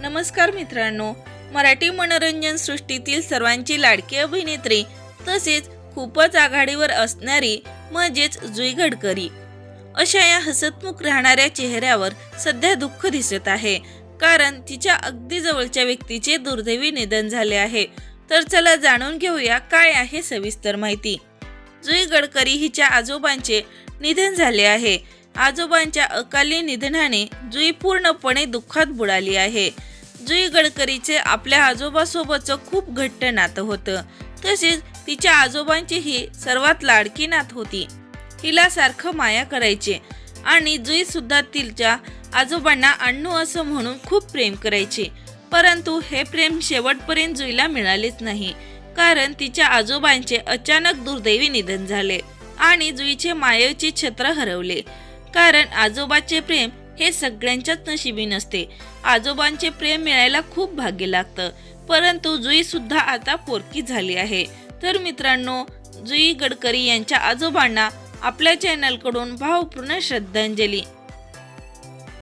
नमस्कार मित्रांनो मराठी मनोरंजन सृष्टीतील सर्वांची लाडकी अभिनेत्री तसेच खूपच आघाडीवर असणारी म्हणजेच जुई गडकरी. अशा या हसतमुख राहणाऱ्या चेहऱ्यावर सध्या दुःख दिसत आहे. कारण तिच्या अगदी जवळच्या व्यक्तीचे दुर्दैवी निधन झाले आहे. तर चला जाणून घेऊया काय आहे सविस्तर माहिती. जुई गडकरी हिच्या आजोबांचे निधन झाले आहे. आजोबांच्या अकाली निधनाने जुई पूर्णपणे दुःखात बुडाली आहे. जुई गडकरीचे आपल्या आजोबासोबतचं खूप घट्ट नातं होतं. तसेच तिच्या आजोबांची ही सर्वात लाडकी नात होती. हिला सारखं माया करायचे आणि जुई सुद्धा तिच्या आजोबांना अण्णू असं म्हणून खूप प्रेम करायचे. परंतु हे प्रेम शेवटपर्यंत जुईला मिळालेच नाही कारण तिच्या आजोबांचे अचानक दुर्दैवी निधन झाले आणि जुईचे मायेचे छत्र हरवले. कारण आजोबाचे प्रेम हे सगळ्यांच्याच नशिबी नसते. आजोबांचे प्रेम मिळायला खूप भाग्य लागतं. परंतु जुई सुद्धा आता पोरकी झाली आहे. तर मित्रांनो जुई गडकरी यांच्या आजोबांना आपल्या चॅनलकडून भावपूर्ण श्रद्धांजली.